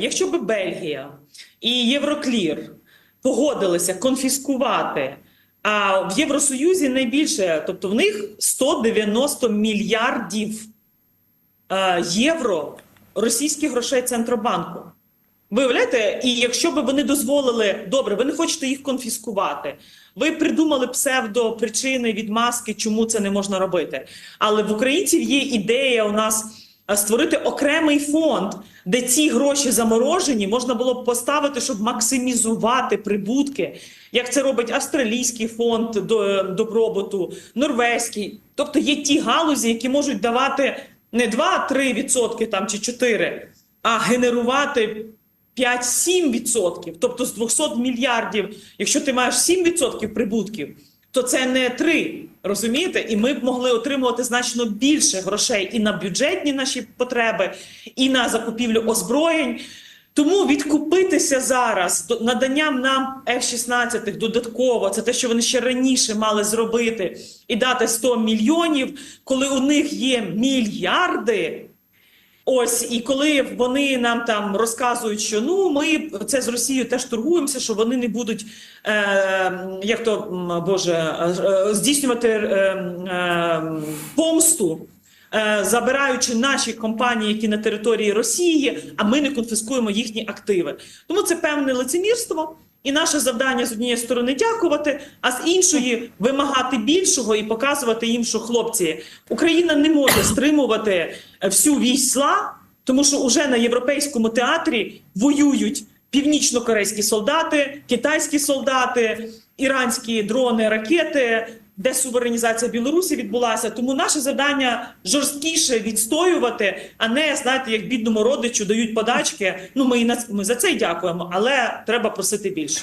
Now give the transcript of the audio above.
Якщо би Бельгія і Євроклір погодилися конфіскувати, а в Євросоюзі найбільше, тобто в них 190 мільярдів е, євро російських грошей Центробанку. Виявляєте, і якщо б вони дозволили, добре, ви не хочете їх конфіскувати. Ви придумали псевдопричини відмазки, чому це не можна робити. Але в українців є ідея у нас створити окремий фонд, де ці гроші заморожені можна було б поставити, щоб максимізувати прибутки, як це робить австралійський фонд до- добробуту, норвезький. Тобто є ті галузі, які можуть давати не 2-3% там чи 4%, а генерувати 5-7%, тобто з 200 мільярдів, якщо ти маєш 7% прибутків, то це не 3, розумієте? І ми б могли отримувати значно більше грошей і на бюджетні наші потреби, і на закупівлю озброєнь. Тому відкупитися зараз наданням нам F-16 додатково, це те, що вони ще раніше мали зробити, і дати 100 мільйонів, коли у них є мільярди. Ось і коли вони нам там розказують, що ну ми це з Росією теж торгуємося, що вони не будуть е, як то Боже е, здійснювати е, е, помсту. е, Забираючи наші компанії, які на території Росії, а ми не конфіскуємо їхні активи. Тому це певне лицемірство, і наше завдання з однієї сторони дякувати, а з іншої вимагати більшого і показувати їм, що хлопці Україна не може стримувати е, всю вісь зла, тому що уже на європейському театрі воюють північно-корейські солдати, китайські солдати, іранські дрони, ракети. Десуверенізація Білорусі відбулася, тому наше завдання жорсткіше відстоювати, а не знаєте, як бідному родичу дають подачки. Ну ми і на ми за це й дякуємо, але треба просити більше.